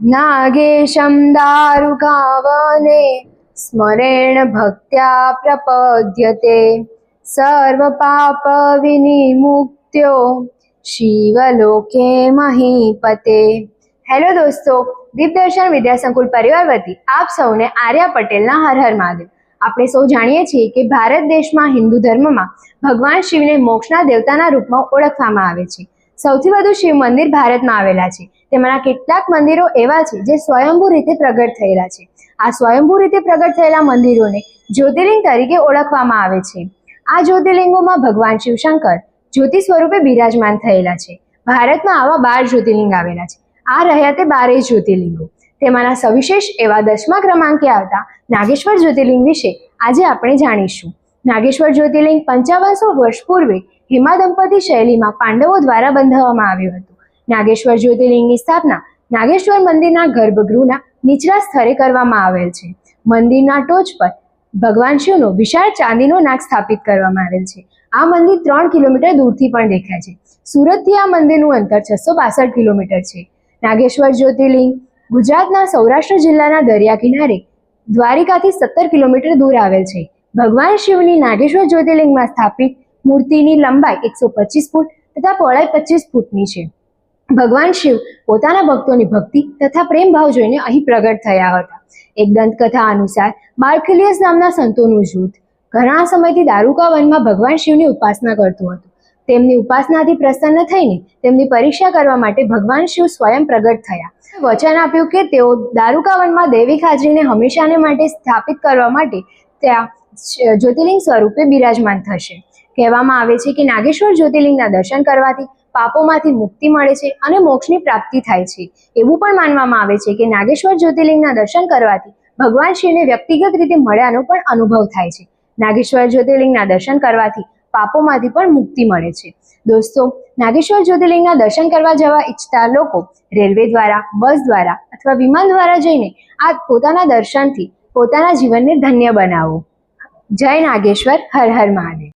નાગેશમ દારુગાવને સ્મરેણ ભક્ત્યા પ્રપદ્યતે સર્વ પાપ વિનિમુક્ત્યો શિવલોકે મહીપતે હેલો દોસ્તો દીપદર્શન વિદ્યાસંકુલ પરિવાર વતી આપ સૌને આર્યા પટેલના હર હર મહાદેવ આપણે સૌ જાણીએ છીએ કે ભારત દેશમાં હિન્દુ ધર્મમાં ભગવાન શિવને મોક્ષના દેવતાના રૂપમાં ઓળખવામાં આવે છે। સૌથી વધુ શિવ મંદિર ભારતમાં આવેલા છે. તેમાંના કેટલાક મંદિરો એવા છે જે સ્વયંભૂ રીતે પ્રગટ થયેલા છે. આ સ્વયંભૂ રીતે પ્રગટ થયેલા મંદિરોને જ્યોતિર્લિંગ તરીકે ઓળખવામાં આવે છે. આ જ્યોતિર્લિંગોમાં ભગવાન શિવશંકર જ્યોતિ સ્વરૂપે બિરાજમાન થયેલા છે. ભારતમાં આવા બાર જ્યોતિર્લિંગ આવેલા છે. આ રહ્યા તે બારેય જ્યોતિર્લિંગો. તેમાંના સવિશેષ એવા દસમા ક્રમાંકે આવતા નાગેશ્વર જ્યોતિર્લિંગ વિશે આજે આપણે જાણીશું. નાગેશ્વર જ્યોતિર્લિંગ પંચાવનસો વર્ષ પૂર્વે હિમા દંપતી શૈલીમાં પાંડવો દ્વારા બંધાવવામાં આવ્યું હતું. નાગેશ્વર જ્યોતિર્લિંગની સ્થાપના નાગેશ્વર મંદિરના ગર્ભગૃહના નીચલા સ્તરે કરવામાં આવેલ છે. મંદિરના ટોચ પર ભગવાન શિવનો વિશાળ ચાંદીનો નાગ સ્થાપિત કરવામાં આવેલ છે. આ મંદિર ત્રણ કિલોમીટર દૂરથી પણ દેખાય છે. સુરતથી આ મંદિરનું અંતર છસો બાસઠ કિલોમીટર છે. નાગેશ્વર જ્યોતિર્લિંગ ગુજરાતના સૌરાષ્ટ્ર જિલ્લાના દરિયા કિનારે દ્વારિકાથી સત્તર કિલોમીટર દૂર આવેલ છે. ભગવાન શિવની નાગેશ્વર જ્યોતિર્લિંગમાં સ્થાપિત મૂર્તિની લંબાઈ એકસો પચીસ ફૂટ તથા પહોળાઈ પચીસ ફૂટની છે. ભગવાન શિવ પોતાના ભક્તોની ભક્તિ તથા પ્રેમ ભાવ જોઈને અહીં પ્રગટ થયા હતા. એક દંતકથા અનુસાર બાર્કલિયસ નામના સંતોનું જૂથ ઘણા સમયથી દારૂકા વનમાં ભગવાન શિવની ઉપાસના કરતું હતું. તેમની ઉપાસનાથી પ્રસન્ન થઈને તેમની પરીક્ષા કરવા માટે ભગવાન શિવ સ્વયં પ્રગટ થયા. વચન આપ્યું કે તેઓ દારૂકા વનમાં દૈવિક હાજરીને હંમેશાને માટે સ્થાપિત કરવા માટે ત્યાં જ્યોતિર્લિંગ સ્વરૂપે બિરાજમાન થશે. કહેવામાં આવે છે કે નાગેશ્વર જ્યોતિર્લિંગના દર્શન કરવાથી પાપોમાંથી મુક્તિ મળે છે અને મોક્ષની પ્રાપ્તિ થાય છે. એવું પણ માનવામાં આવે છે કે નાગેશ્વર જ્યોતિર્લિંગના દર્શન કરવાથી ભગવાન શિવને વ્યક્તિગત રીતે મળ્યાનો પણ અનુભવ થાય છે. નાગેશ્વર જ્યોતિર્લિંગના દર્શન કરવાથી પાપોમાંથી પણ મુક્તિ મળે છે. દોસ્તો, નાગેશ્વર જ્યોતિર્લિંગના દર્શન કરવા જવા ઈચ્છતા લોકો રેલવે દ્વારા, બસ દ્વારા અથવા વિમાન દ્વારા જઈને આ પોતાના દર્શનથી પોતાના જીવનને ધન્ય બનાવો. જય નાગેશ્વર હર હર મહાદેવ.